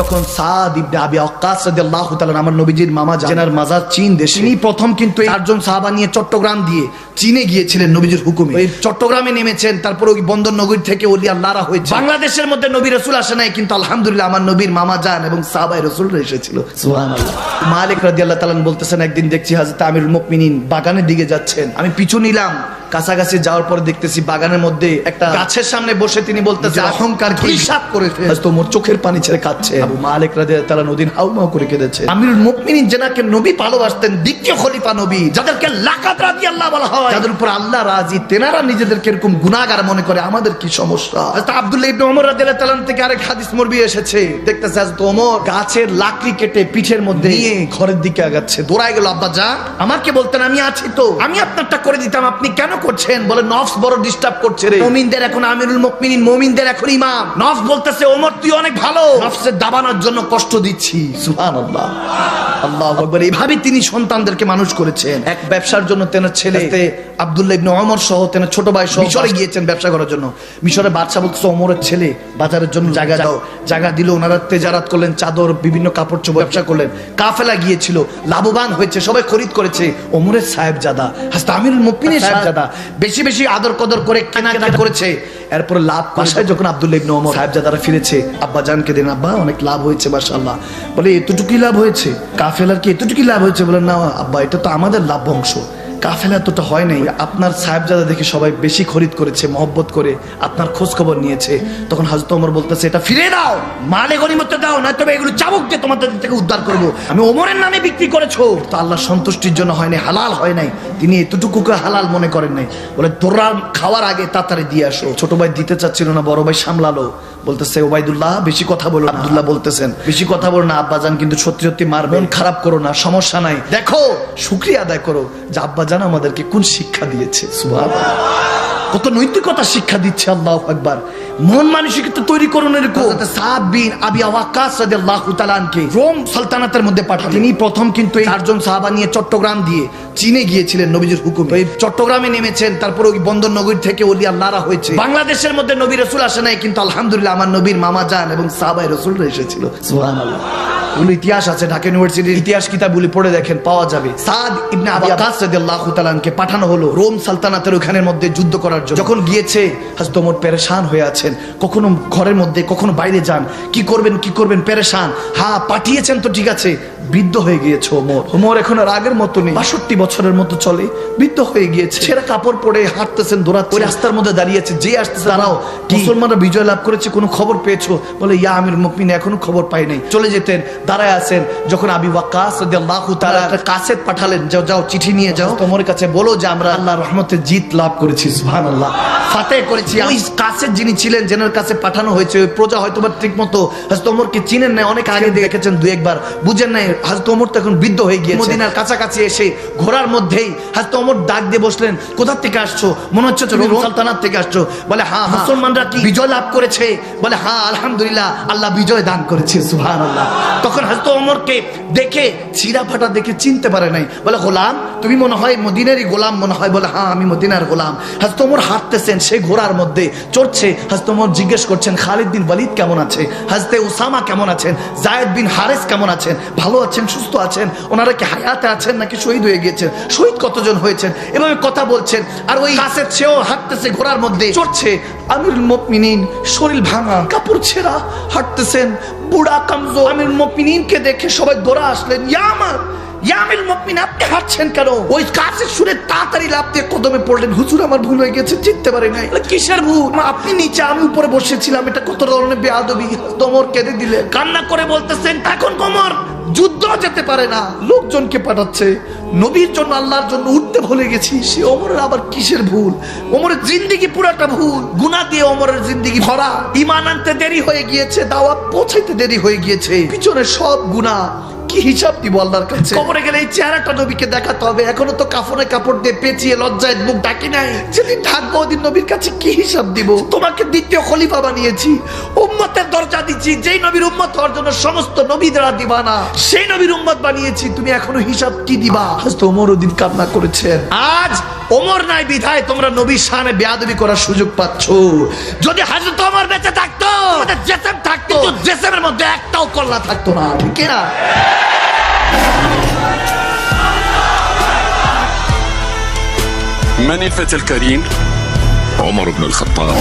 যখন সাদ ইবনে আবি ওয়াক্কাস রাদিয়াল্লাহু তাআলা আমার নবীজির মামা জানার মাজার চীন দেশে তিনি প্রথম কিন্তু চারজন সাহাবা নিয়ে চট্টগ্রাম দিয়ে চীনে গিয়েছিলেন নবীজির হুকুমে। ওই চট্টগ্রামে নেমেছেন তারপর ওই বন্দর নগরী থেকে ওলি আল্লাহরা হয়েছে? বাংলাদেশের মধ্যে নবী রসুল আসে নাই কিন্তু আলহামদুলিল্লাহ আমার নবীর মামা যান এবং সাহাবাই রসুল এসেছিল। সুবহানাল্লাহ। মালিক রাদিয়াল্লাহু তাআলা বলতেছেন একদিন দেখছি হযরত আমিরুল মুমিনিন বাগানের দিকে যাচ্ছেন। আমি পিছু নিলাম কাছাকাছি যাওয়ার পরে দেখতেছি বাগানের মধ্যে একটা গাছের সামনে বসে তিনি বলতেছেন অহংকার কি হিসাব করে ফেলে তোর চোখের পানি ছেড়ে কাচ্ছে আবু মালিক রাদিয়াল্লাহু তাআলা নদীন হাউমাউ করে কেঁদেছে। আমিরুল মুমিনিন যেনাকে নবী ভালোবাসতেন দ্বিতীয় খলিফা নবী যাদেরকে লাকাত রাদিয়াল্লাহু বলা হয়। যাদের উপর আল্লাহ রাজি তেনারা নিজেদেরকে এরকম গুনাহগার মনে করে আমাদের কি সমস্যা? আব্দুল্লাহ ইবনে ওমর রাদিয়াল্লাহু তাআলা থেকে আরেক হাদিস মরবি এসেছে। দেখতেছে হযরত ওমর গাছের লাকড়ি কেটে পিঠের মধ্যে নিয়ে ঘরের দিকে আগাচ্ছে। দৌড়ায় গেল আব্বা যা। আমাকে বলতেন আমি আছি তো। আমি আপনারটা করে দিতাম আপনি কেন করছেন বলে নফস বড় ডিস্টার্ব করছে রে। মুমিনদের এখন আমিরুল মুমিনিন মুমিনদের এখন ইমাম। নফস বলতেছে ওমর তুই অনেক ভালো। নফসের দাবানোর জন্য কষ্ট দিচ্ছি। সুবহানাল্লাহ। আল্লাহ আকবার। এইভাবে তিনি সন্তানদেরকে মানুষ করেছেন। এক ব্যবসার জন্য তেনার ছেলে আব্দুল্লাহ ইবনে ওমর সহ তেনার ছোট ভাই সহ মিশরে গিয়েছেন ব্যবসা করার জন্য। মিশরে বাদশা বলতেছে ওমরের ছেলে বাজারের জন্য জায়গা দাও। জায়গা দিল ওনারা তেজারাত করলেন চাদর বিভিন্ন কাপড় চোপড় ব্যবসা করলেন। কাফেলা গিয়েছিল লাভবান হয়েছে সবাই খরিদ করেছে। ওমরের সাহেব জাদা হাসতা আমিরুল সাহেব জাদা বেশি বেশি আদর কদর করে কেনা কেনা করেছে। এরপর লাভ পাশায় যখন আব্দুল ইবনে ওমর সাহেবজাদারা ফিরেছে আব্বা জানকে দিন আব্বা অনেক লাভ হয়েছে মাশাআল্লাহ। বলে এতটুকুই লাভ হয়েছে। কাফেলার কি এতটুকুই লাভ হয়েছে? বলে না আব্বা এটা তো আমাদের লাভ অংশ। কাফেলা এতটা হয় নাই, আপনার সাহেবজাদা দেখে সবাই বেশি খরিদ করেছে, মহব্বত করে, আপনার খোঁজ খবর নিয়েছে। তখন হাজরত ওমর বলতেছে, এটা ফিরে দাও, মালে গনিমতে দাও না তবে এগুলো চাবুক দিয়ে তোমাদের থেকে উদ্ধার করব। আমি ওমরের নামে বিক্রি করেছ। তো আল্লাহ সন্তুষ্টির জন্য হয় নাই, হালাল হয় নাই। তিনি এতটুকুকে হালাল মনে করেন নাই। বলে, তোরা খাওয়ার আগে তাড়াতাড়ি দিয়ে আসো। ছোট ভাই দিতে চাচ্ছিল না, বড় ভাই সামলালো। বলতেছে, ওবায়দুল্লাহ, বেশি কথা বলো আব্দুল্লাহ বলতেছেন, বেশি কথা বলো না, আব্বাজান কিন্তু সত্যি সত্যি মারবেন খারাপ করো না, সমস্যা নাই। দেখো, শুক্রিয়া আদায় করো যে আব্বাজান আমাদেরকে কোন শিক্ষা দিয়েছে। সুবহানাল্লাহ। কত নৈতিকতা শিক্ষা দিচ্ছে আল্লাহ একবার মন মানসিকতা তৈরি করুন এরকম। সাদ বিন আবি ওয়াক্কাস রাদিয়াল্লাহু তাআলা আনকে রোম সালতানাতের মধ্যে পাঠান তিনি প্রথম কিন্তু এই চারজন সাহাবা নিয়ে চট্টগ্রাম দিয়ে চীনে গিয়েছিলেন নবীজির হুকুমে। এই চট্টগ্রামে নেমেছেন তারপর ওই বন্দর নগরী থেকে ওলি আল্লাহরা হয়েছে। বাংলাদেশের মধ্যে নবী রসুল আসে নাই কিন্তু আলহামদুলিল্লাহ আমার নবীর মামা যান এবং সাহাবাই রসুল এসেছিল। সুবহানাল্লাহ। ইতিহাস আছে ঢাকা ইউনিভার্সিটির? ইতিহাস কিতাবগুলি পড়ে দেখেন পাওয়া যাবে। সাদ ইবনে আবি ওয়াক্কাস রাদিয়াল্লাহু তাআলাকে পাঠানো হলো রোম সালতানাতের ওখানের মধ্যে যুদ্ধ করার জন্য। যখন গিয়েছে ওমর পেরেশান হয়ে আছেন। কখনো ঘরের মধ্যে কখনো বাইরে যান। কি করবেন কি করবেন পেরেশান? হ্যাঁ পাঠিয়েছেন তো ঠিক আছে। বৃদ্ধ হয়ে গিয়েছে ওমর। ওমর এখন আর আগের মতো নেই। বাষট্টি বছরের মতো চলে। বৃদ্ধ হয়ে গিয়েছে। ছেঁড়া কাপড় পরে হাঁটতেছেন দৌড়াচ্ছে ওই রাস্তার মধ্যে দাঁড়িয়েছে যে আসতেছে। তারাও মুসলমানরা বিজয় লাভ করেছে কোনো খবর পেয়েছ? বলে ইয়া আমির মুকমিন এখনও খবর পাই নাই চলে যেতেন। দাঁড়ায় আছেন যখন আবি ওয়াক্কাস রাদিয়াল্লাহু তাআলা একটা কাসেট পাঠালেন যাও যাও চিঠি নিয়ে যাও। তোমার কাছে বলো যে আমরা আল্লাহর রহমতে জিত লাভ করেছি সুবহানাল্লাহ। ফাতে করেছি। ওই কাসের যিনি ছিলেন যেনার কাছে পাঠানো হয়েছে ওই প্রজা হয়তো বা ঠিক মতো হযরত ওমরকে চিনেন না অনেক আগে দেখেছেন দুই একবার বুঝেন নাই হযরত ওমর তো এখন বৃদ্ধ হয়ে গিয়েছে। মদিনার কাছাকাছি এসে ঘোড়ার মধ্যেই হযরত ওমর ডাক দিয়ে বসলেন কোথা থেকে আসছো? মনে হচ্ছে রোম সালতানাত থেকে আসছো। বলে হ্যাঁ হ্যাঁ। মুসলমানরা কি বিজয় লাভ করেছে? বলে হ্যাঁ আলহামদুলিল্লাহ আল্লাহ বিজয় দান করেছে সুবহানাল্লাহ। তখন হযরত ওমরকে দেখে ছিঁড়া ফাটা দেখে চিনতে পারে নাই, বলে, গোলাম, তুমি মনে হয় মদিনারই গোলাম? মনে হয় বলে হ্যাঁ আমি মদিনার গোলাম। হযরত ওমর হাঁটতেছেন সেই ঘোড়ার মধ্যে, চড়ছে। হযরত ওমর জিজ্ঞেস করছেন, খালিদ বিন ওয়ালিদ কেমন আছে? হযরতে উসামা কেমন আছেন? জায়েদ বিন হারেস কেমন আছেন? ভালো আছেন, সুস্থ আছেন? ওনারা কি হায়াতে আছেন নাকি শহীদ হয়ে গিয়েছেন? শহীদ কতজন হয়েছেন? এভাবে কথা বলছেন। আর ওই কাছের সেও হাঁটতেছে ঘোড়ার মধ্যে, চড়ছে। আমিরুল মুমিনিন, শরীর ভাঙা, কাপড় ছেঁড়া হাঁটতেছেন। বুড়া কামজো আমির মকমিনকে দেখে সবাই দৌড়া আসলেন ইয়া আমার ইয়ামিল মকমিন আপনি হাঁটছেন কেন? ওই কাছে শুনে তাড়াতাড়ি লাভ দিয়ে কদমে পড়লেন হুজুর আমার ভুল হয়ে গেছে চিনতে পারে নাই। কিসের ভুল? আপনি নিচে আমি উপরে বসেছিলাম এটা কত ধরনের বেয়াদবি? তোমর কেঁদে দিলে। কান্না করে বলতেছেন এখন কোমর যুদ্ধ যেতে পারে না। লোকজনকে পাঠাচ্ছে। নবীর জন্য আল্লাহর জন্য উঠতে ভুলে গেছি। সে অমরের আবার কিসের ভুল? অমরের জিন্দিগি পুরাটা ভুল। গুনা দিয়ে অমরের জিন্দিগি ভরা। ইমান আনতে দেরি হয়ে গিয়েছে, দাওয়াত পৌঁছাইতে দেরি হয়ে গিয়েছে। পিছনে সব গুনাহ কি হিসাব দিব আল্লাহর কাছে? কবরে গেলে এই চেহারাটা নবীকে দেখাতে হবে। এখনও তো কাফনে কাপড় দিয়ে পেঁচিয়ে লজ্জায় মুখ ডাকি নাই। যেদিন ঢাকবো ওদিন নবীর কাছে কি হিসাব দিব? তোমাকে দ্বিতীয় খলিফা বানিয়েছি। উম্মতের দরজা দিচ্ছি। যেই নবীর উম্মত হওয়ার জন্য সমস্ত নবীদেরা দিবা না সেই নবীর উম্মত বানিয়েছি। তুমি এখনও হিসাব কি দিবা? আজ তো ওমর ওদিন কান্না করেছেন। আজ ওমর নাই বিধায় তোমরা নবীর সামনে বেয়াদবি করার সুযোগ পাচ্ছ যদি হাজরত ওমর বেঁচে থাকতো আমাদের জেসেম থাকতো কিন্তু জেসেমের মধ্যে একটাও কল্লা থাকতো না ঠিক না من الفتى الكريم عمر بن الخطاب